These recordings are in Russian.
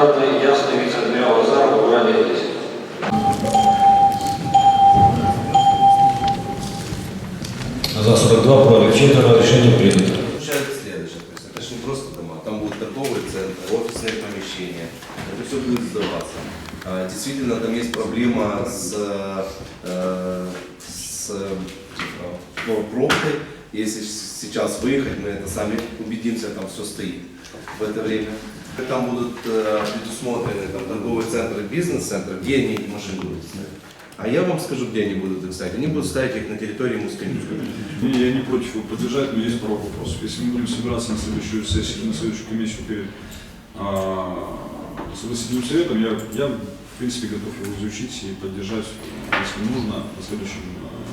Анна Ясна, вице-адмирал Азарова, брали здесь. За 42, против четверо, решение принято. Следующее, то есть это же не просто дома, там будут торговые центры, офисные помещения, это все будет сдаваться. А, действительно, там есть проблема с, э, с э, пробкой, если сейчас выехать, мы это сами убедимся, там все стоит в это время. Там будут э, предусмотрены там, торговые центры, бизнес-центры, где они эти машины будут ставить. А я вам скажу, где они будут их ставить. Они будут ставить их на территории Мускомиска. И я не против его поддержать, но есть пару вопросов. Если мы будем собираться на следующую сессию, на следующую комиссию перед а, согласительным советом, я, я в принципе готов его изучить и поддержать, если нужно, на следующем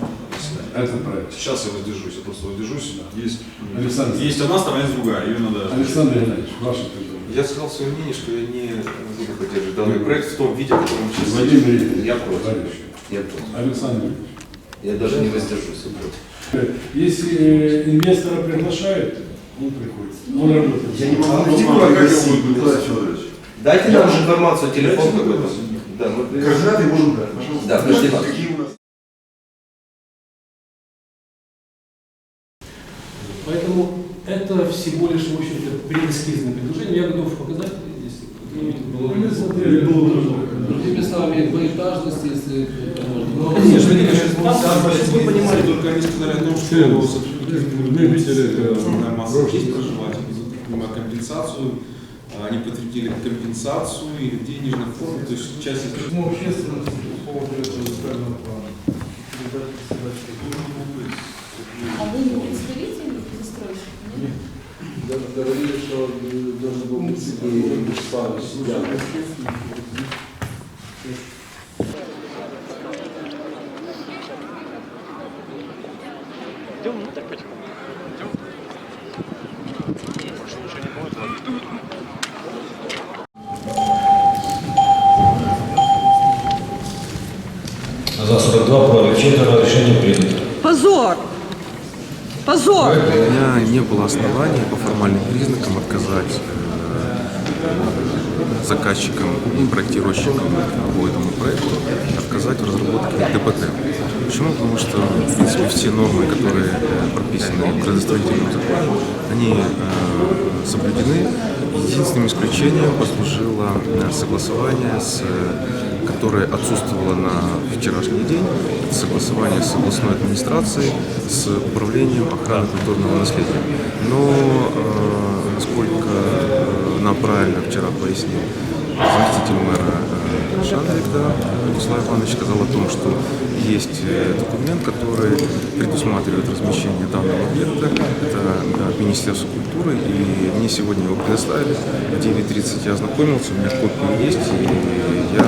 а, заседании. Это проект. Сейчас я воздержусь, я просто воздержусь. Есть, Александр. есть одна сторона, есть другая, ее надо... Александр Геннадьевич, ваше предложение. Я сказал свое мнение, что я не буду поддерживать данный проект в том виде, в котором сейчас. Владимир. Я против. Товарищи. Я против. Александр Ильич. Я даже не воздержусь. я против. Если э, инвестора приглашают, он приходит. Он работает. Я не могу А Николай, как его будет? Николай Федорович. Дайте нам уже- информацию, телефон Дайте какой-то. Да, мы Координаты можем дать, пожалуйста. Да, подожди, ладно. Какие у нас Поэтому это всего лишь, в общем-то, преэскизное предложение. Я готов показать, если было. Другими словами, поэтажность, если это можно. Ну, конечно, вы понимали, только они сказали о том, что основная масса здесь проживать, принимать компенсацию, а они подтвердили компенсацию и людей нижних форм, то есть часть из Ну, общественность по поводу этого скажем, плана. А вы не представитель застройщика? нет? Говорили, что должен был быть Сергей Вячеславович Сидян. За 42, против, четверо. Решение принято. Позор! Позор! У меня не было оснований по формальным признакам отказать э, заказчикам и проектировщикам по этому проекту отказать в разработке ДПТ. Почему? Потому что, в принципе, все нормы, которые э, прописаны в градостроительном законе, они э, соблюдены. Единственным исключением послужило э, согласование, с, которое отсутствовало на вчерашний день, согласование с областной администрацией, с управлением охраны культурного наследия. Но, э, насколько э, нам правильно вчера пояснил заместитель мэра Шандрик, да, Владислав Иванович сказал о том, что есть документ, который предусматривает размещение данного объекта. Это Министерство культуры, и мне сегодня его предоставили. В 9.30 я ознакомился, у меня копии есть, и я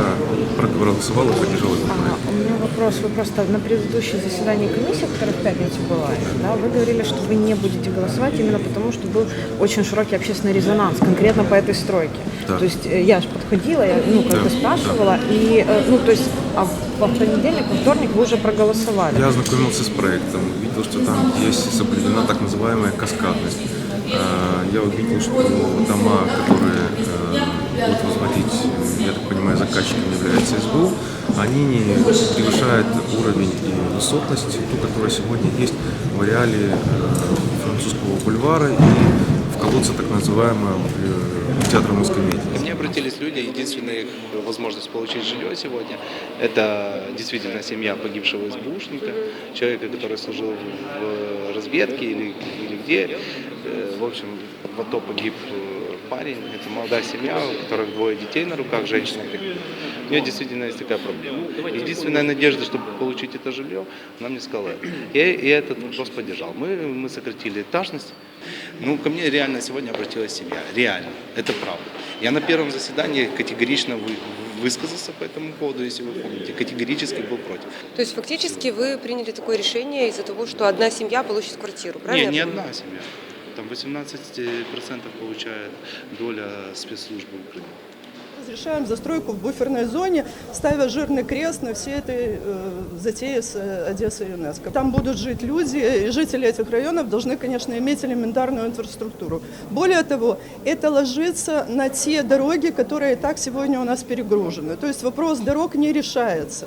проголосовал и поддержал этот проект. У меня вопрос. Вы просто на предыдущем заседании комиссии, которое в пятницу было, да, вы говорили, что вы не будете голосовать именно потому, что был очень широкий общественный резонанс конкретно по этой стройке. Да. То есть э, я же подходила, я ну, как Да, спрашивала, и э, ну, то есть а во вторник, во вторник вы уже проголосовали. Я ознакомился с проектом, видел, что там есть соблюдена так называемая каскадность. Э, Я увидел, что дома, которые э, будут возводить, я так понимаю, заказчиком является СБУ, они не превышают уровень и высотность, ту, которая сегодня есть в ареале э, французского бульвара и в так называемого э, театра Москомедии. Ко мне обратились люди, единственная их возможность получить жилье сегодня, это действительно семья погибшего СБУшника, человека, который служил в разведке или, или где. Э, В общем, в АТО погиб э, парень, это молодая семья, у которых двое детей на руках, женщина. У нее действительно есть такая проблема. Единственная надежда, чтобы получить это жилье, она мне сказала. Я, я этот вопрос поддержал. Мы, мы сократили этажность. Ну, ко мне реально сегодня обратилась семья. Реально. Это правда. Я на первом заседании категорично вы, высказался по этому поводу, если вы помните. Категорически был против. То есть фактически вы приняли такое решение из-за того, что одна семья получит квартиру, правильно? Не, я не одна семья. Там 18% получает доля спецслужбы Украины. Разрешаем застройку в буферной зоне, ставя жирный крест на всей этой э, затее с э, Одессой и ЮНЕСКО. Там будут жить люди, и жители этих районов должны, конечно, иметь элементарную инфраструктуру. Более того, это ложится на те дороги, которые и так сегодня у нас перегружены. То есть вопрос дорог не решается.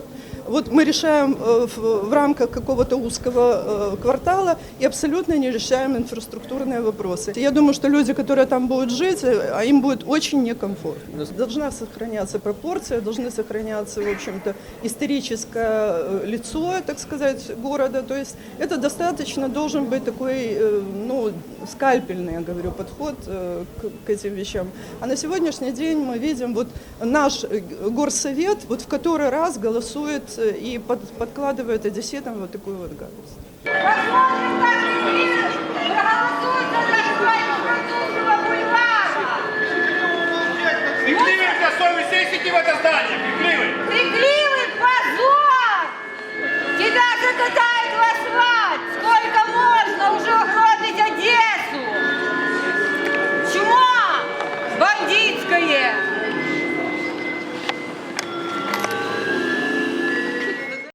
Вот мы решаем э, в, рамках какого-то узкого э, квартала и абсолютно не решаем инфраструктурные вопросы. Я думаю, что люди, которые там будут жить, э, а им будет очень некомфортно. Должна сохраняться пропорция, должны сохраняться, в общем-то, историческое лицо, так сказать, города. То есть это достаточно должен быть такой, ну, скальпельный, я говорю, подход к, к этим вещам. А на сегодняшний день мы видим, вот наш горсовет вот в который раз голосует и под- подкладывает одесситам вот такую вот гадость.